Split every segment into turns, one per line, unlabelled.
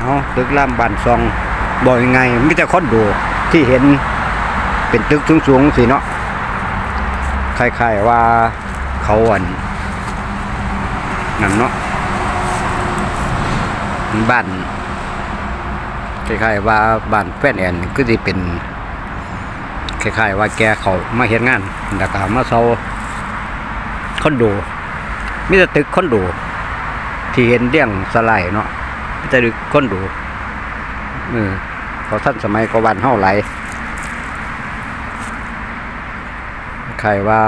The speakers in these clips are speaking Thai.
เอาตึกล่ามบานซองบอกยังไงมิแต่คอนโดที่เห็นเป็นตึกสูงๆสิเนาะคล้ายๆว่าเขาอันนั่นเนาะบ้านคล้ายๆว่าบ้านแฟนแอนก็จะเป็นคล้ายๆว่าแกเขามาเฮ็ดงานแล้วก็มาเซาคอนโดมีแต่ตึกคอนโดที่เห็นเดี่ยงสไลด์เนาะ มีแต่ตึกคนโดเออเขาท่านสมัยก็วันเฮาไหลใครว่า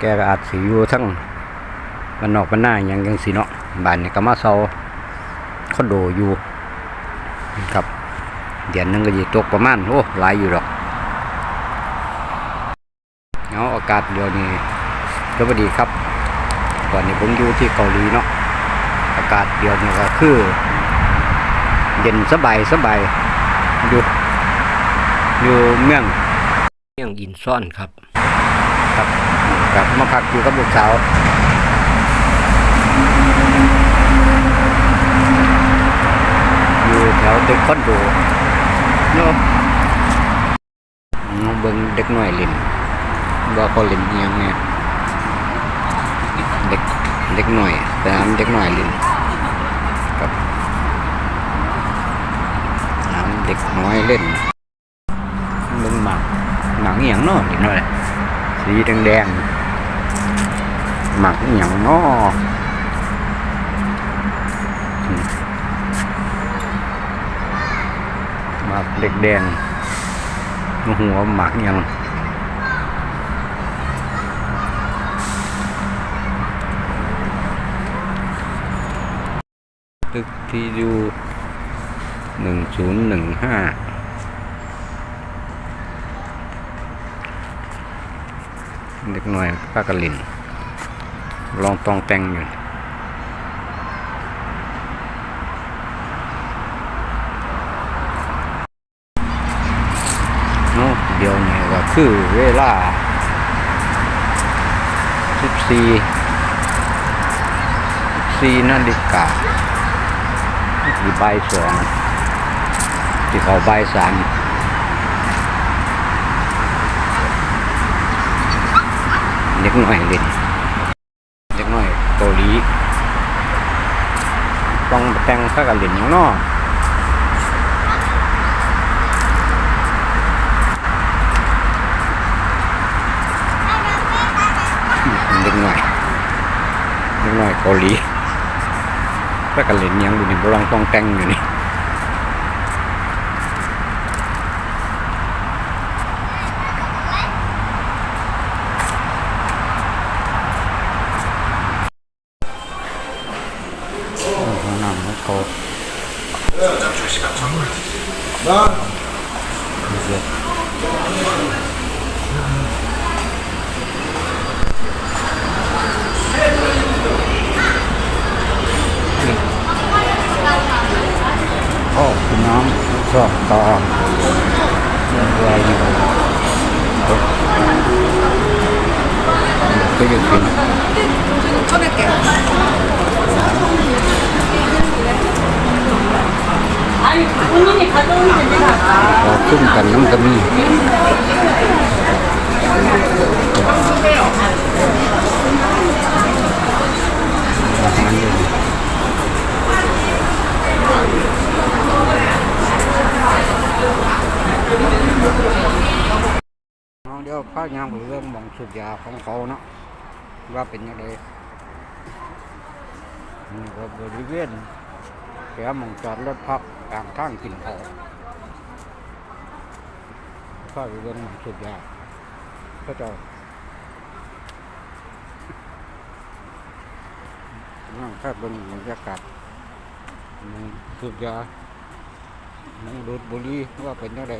แกก็อาจสิอยู่ทั้งบ้านนอกบ้านหน้าอย่างจังสิเนาะบ้านนี่ก็มาเซาคอนโดอยู่ครับ เดือนนึงก็สิตกประมาณโอ้หลายอยู่ดอกเอาะอากาศเดี๋ยวนี้สวัสดีครับ ตอนนี้ผมอยู่ที่เกาหลีเนาะอากาศเดี๋ยวนี้ก็คือ เย็นสบายสบายอยู่อยู่เมืองเมืองอินซ่อนครับ ครับกลับมาพักอยู่กับลูกสาวอยู่แถวตึกคอนโดเนาะน้องเบิ่งเด็กน้อยเล่นว่าเขาเล่นอิหยังไงเด็กเด็กน้อยสนามเด็กน้อยเล่นครับสนามเด็กน้อยเล่นเบิ่งหมากหมากอหย่างเนาะนี่เนาะสีแดงๆหมากอหย่างเนาะอืมหมากเด็กแดงหัวหมากอหย่างตึกที่อยู่ หนึ่งศูนย์หนึ่งห้าเด็กหน่อยป้ากะลิน ลองตองแต่งอยู่เนาะเดี๋ยวนี้ก็คือเวลาสิบสี่สี่นาฬิกาที่ใบสอง ที่เขาใบสามเด็กหน่อยเล่นเด็กหน่อยเกาหลีต้องแต่งข้ากันเล่นอย่างเนอเด็กหน่อยเด็กหน่อยเกาหลีก็กันเล่นหยังอยู่นี่บลองต้องแต่งอยู่นี่ 더 이제 어 그냥 무섭다 뭐야 이거 되게 좋네. 꺼낼게요. ตุ้มกันน้ำกระมีเดี๋ยวพระยามหรืเรื่องมองสุดยาของเขาเนาะว่าเป็นยังไงนี่ก็บริเวณแกมองจอดรถพัก กลางทางกินเขาวก็อยู่บนสุดยาก็จะนั่งแค่บนบรรยากาศมันสุดยามันดูดบุหรีว่าเป็นยังไง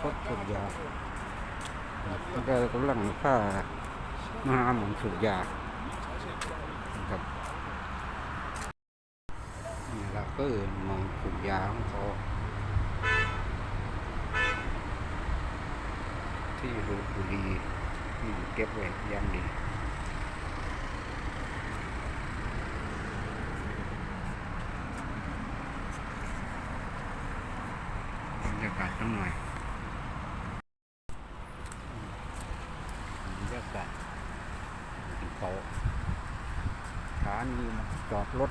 ก็สุดยามันก็กำลังค่ามาหมุนสุดยา ก็เออนมองขุงยาของเขาที่รู้ดีที่เก็บไว้ยังดีบรรยากาศต้องหน่อยบรรยากาศเขาฐนนี้จอดรถ